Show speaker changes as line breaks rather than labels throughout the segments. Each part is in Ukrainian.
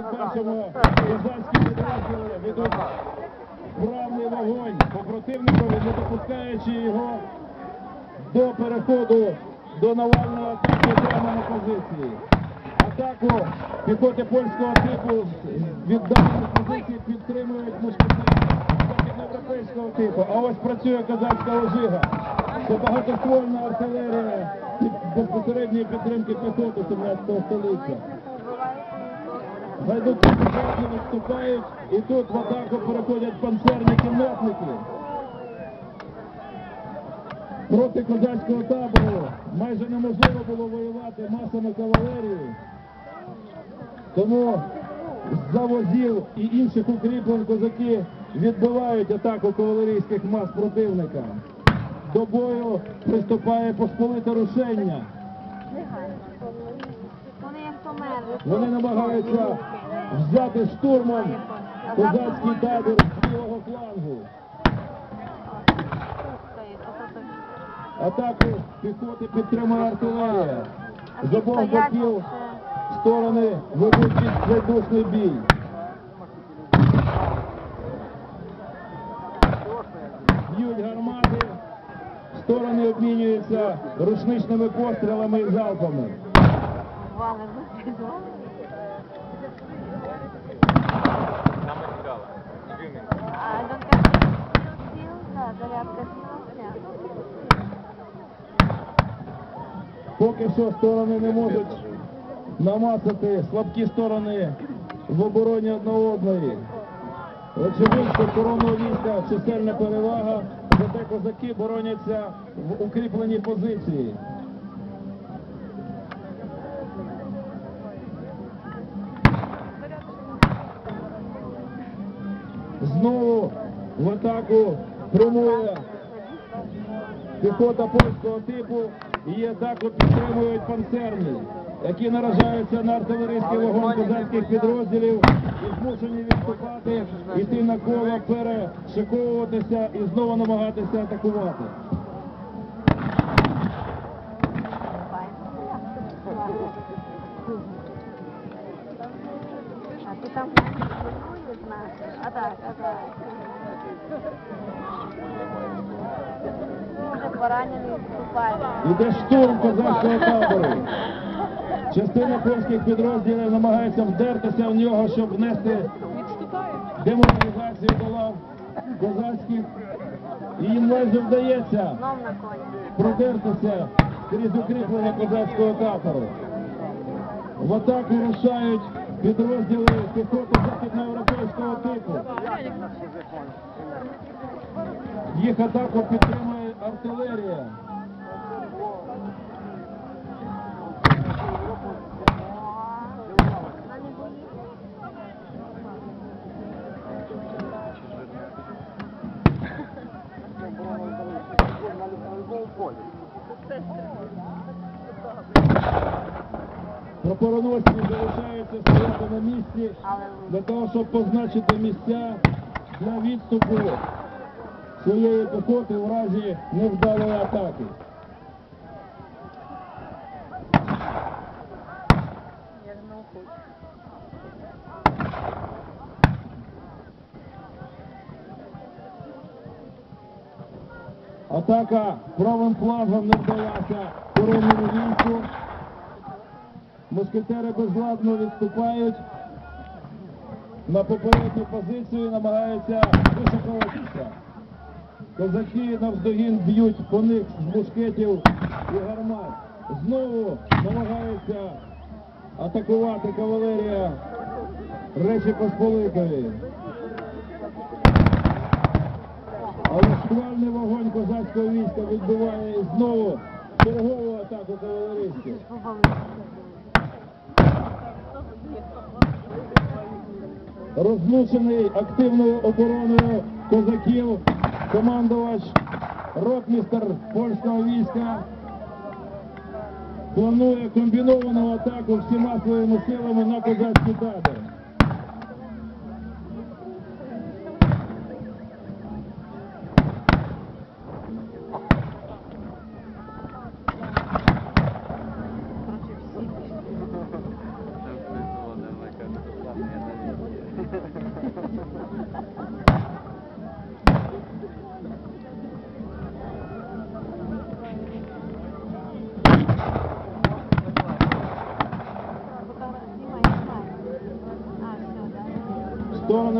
Бачимо, козацькі підрозділи ведуть вправний вогонь по противникові, не допускаючи його до переходу до навальної атаки прямо на позиції. Атаку піхоти польського типу від даної позиції підтримують мушкетери західноєвропейського типу. А ось працює козацька ожига. Це багатоствольна артилерія безпосередньої підтримки піхоти 17 століття. Гайдуки прекрасно відступають, і тут в атаку переходять панцерні кіннотники. Проти козацького табору майже неможливо було воювати масами кавалерії. Тому з завозів і інших укріплень козаки відбивають атаку кавалерійських мас противника. До бою приступає посполите рушення.
Вони
намагаються взяти штурмом козацький табір з лівого флангу. Атаку піхоти підтримує артилерія. З обох боків сторони ведуть відчайдушний бій. Б'ють гармати, сторони обмінюються рушничними пострілами і залпами.
Вали вистрілили.
Саме цікаве. Звільнення.
А Донка да, зарядка сіла.
Поки що сторони не можуть намацати слабкі сторони в обороні одна одної. Очевидно, коронного війська чисельна перевага, зате козаки бороняться в укріпленій позиції. Знову в атаку прямує піхота польського типу і атаку підтримують панцерні, які наражаються на артилерійський вогонь козацьких підрозділів і змушені відступати, йти на коло, перешиковуватися і знову намагатися атакувати.
А ти там вступає.
Іде штурм козацького табору. Частина польських підрозділів намагається вдертися в нього, щоб внести деморалізацію до лав козацьких. І їм ледве вдається продертися крізь укріплення козацького табору. В атаку рушають підрозділи піхоти західноєвропейського типу. Їх атаку підтримує артилерія. Прапороносці залишаються стояти на місці для того, щоб позначити місця для відступу своєї піхоти в разі невдалої атаки. Атака правим флангом не вдалася коронному війську. Мушкетери безладно відступають на попередню позицію намагаються вишикуватися. Козаки навздогін б'ють по них з мушкетів і гармат. Знову намагаються атакувати кавалерія Речі Посполитої. Але шквальний вогонь козацького війська відбиває і знову чергову атаку кавалеристів. Розлучений активною обороною козаків, командувач ротмістер польського війська планує комбіновану атаку всіма своїми силами на козацький табір.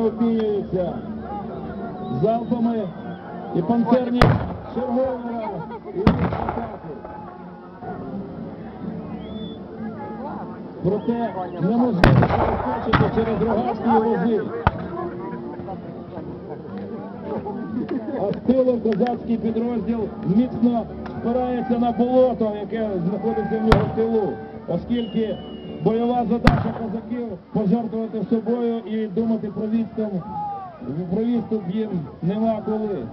Сторони обмінюються залпами і панцерні ідуть в атаку. Проте неможливо перескочити через рогаткі вози. А з тилу козацький підрозділ міцно спирається на болото, яке знаходиться в нього в тилу, оскільки бойова задача козаків пожертвувати собою і думати про відступ, про відступ їм нема коли.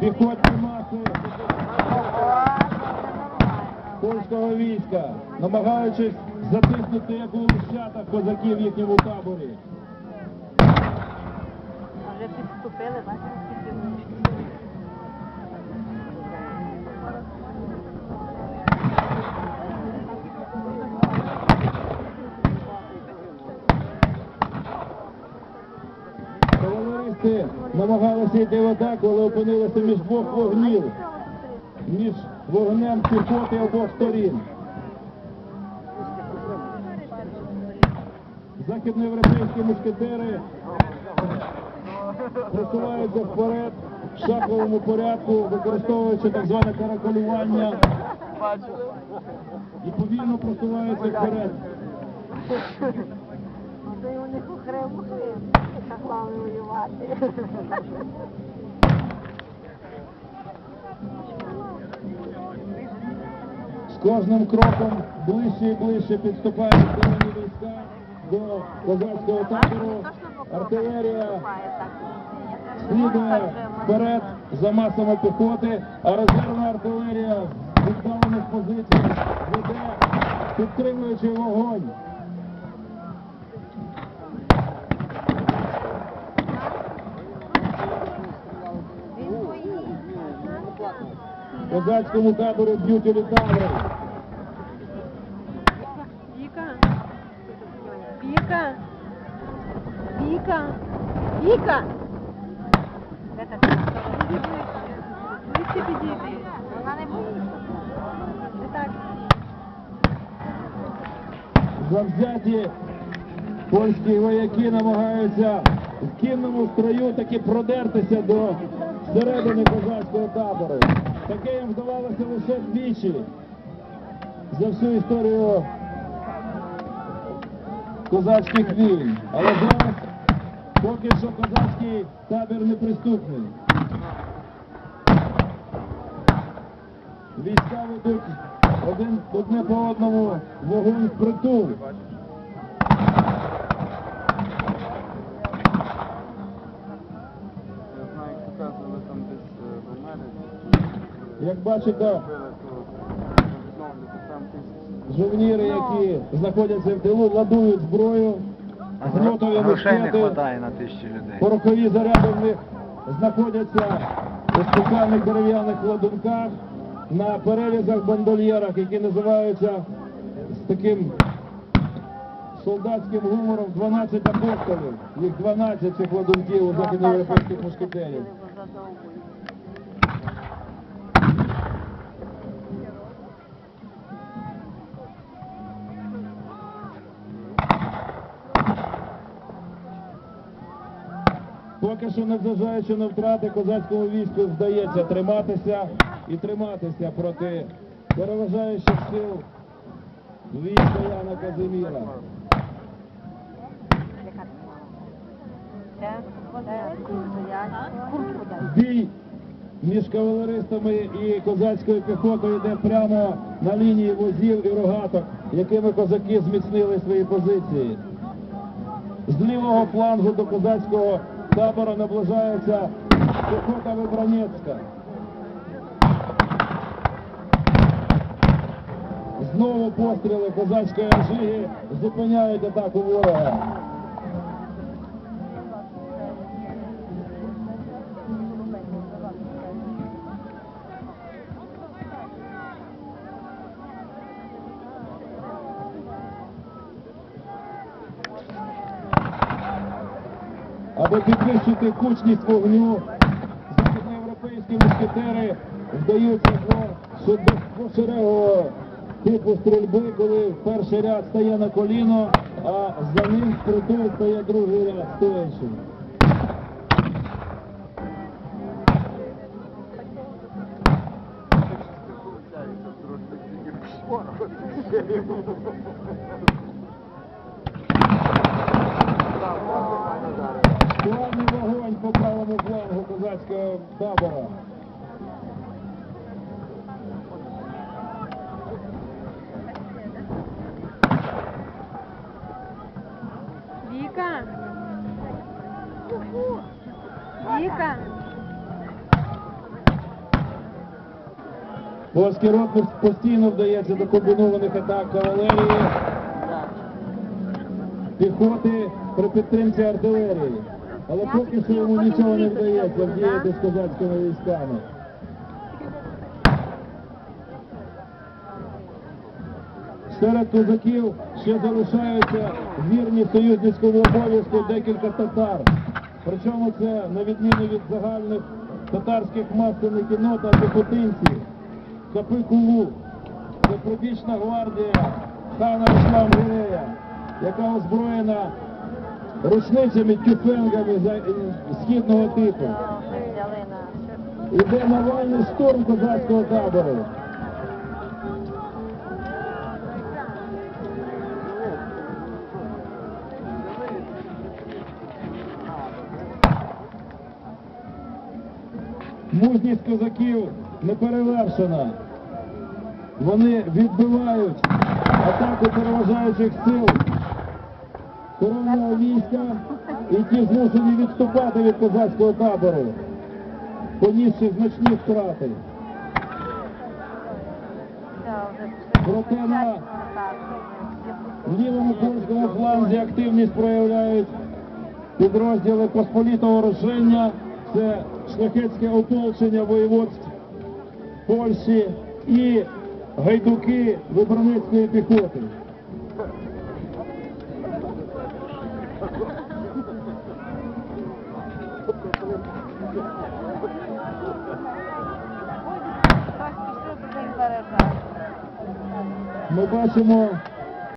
Піхотні польського війська, намагаючись затиснути як у лищатах козаків в їхньому таборі.
Вже підступили, бачите, скільки
намагалися йти в атаку, але опинилися між двох вогнів, між вогнем піхоти обох сторін. Західноєвропейські мушкетери просуваються вперед в шаховому порядку, використовуючи так зване каракулювання і повільно просуваються вперед.
Це у них окремо так воювати.
Кожним кроком ближче і ближче підступають силові війська до козацького табору. Артилерія слідує вперед за масами піхоти, а резервна артилерія з віддалених позицій веде, підтримуючи вогонь. Козацькому табору б'ють літаври.
Віка. Віка. Віка. Віка. Ближче підійди.
Вона не.
Не так.
Завзяті польські вояки намагаються в кінному строю таки продертися до середини козацького табору. Таке їм вдавалося лише двічі за всю історію козацьких війн. Але зараз поки що козацький табір неприступний. Війська ведуть один одне по одному вогонь впритул.
Я Як
бачите, жовніри, які знаходяться в тилу, ладують зброю,
не
мушкети,
на тисячу людей.
порохові заряди в них знаходяться у спеціальних дерев'яних ладунках на перевізах бандольєрах, які називаються з таким солдатським гумором 12 апостолів. Їх 12 цих ладунків у західноєвропейських мушкетерів. Поки що, незважаючи на втрати, козацькому війську вдається триматися і триматися проти переважаючих сил війська Яна Казиміра. Бій між кавалеристами і козацькою піхотою йде прямо на лінії возів і рогаток, якими козаки зміцнили свої позиції. З лівого флангу до козацького табору наближається піхота Вибранецька. Знову постріли козацької жиги зупиняють атаку ворога. Аби підвищити кучність вогню, західноєвропейські мушкетери вдаються до широкого типу стрільби, коли перший ряд стає на коліно, а за ним впритул стає другий ряд стоячий. Славний вогонь по правому флангу козацького табора.
Віка. Віка.
Польський ротміст постійно вдається до комбінованих атак кавалерії, піхоти при підтримці артилерії. Але поки що йому нічого не вдається вдіяти з козацькими військами. Серед козаків ще залишаються вірні союзницькому обов'язку декілька татар. Причому це на відміну від загальних татарських мас, це не кінота, а піхотинці. Капи Кулу. Це пробічна гвардія хана Іслам Гірея, яка озброєна рушницями тюфенгами е, східного типу. Іде навальний штурм козацького табору. Мужність козаків не перевершена. Вони відбивають атаку переважаючих сил коронного війська, і ті змушені відступати від козацького табору, понісши значні втрати. Проте на лівому польському фланзі активність проявляють підрозділи Посполітого рушення, це шляхетське ополчення воєводств Польщі і гайдуки вибраницької піхоти. Ми бачимо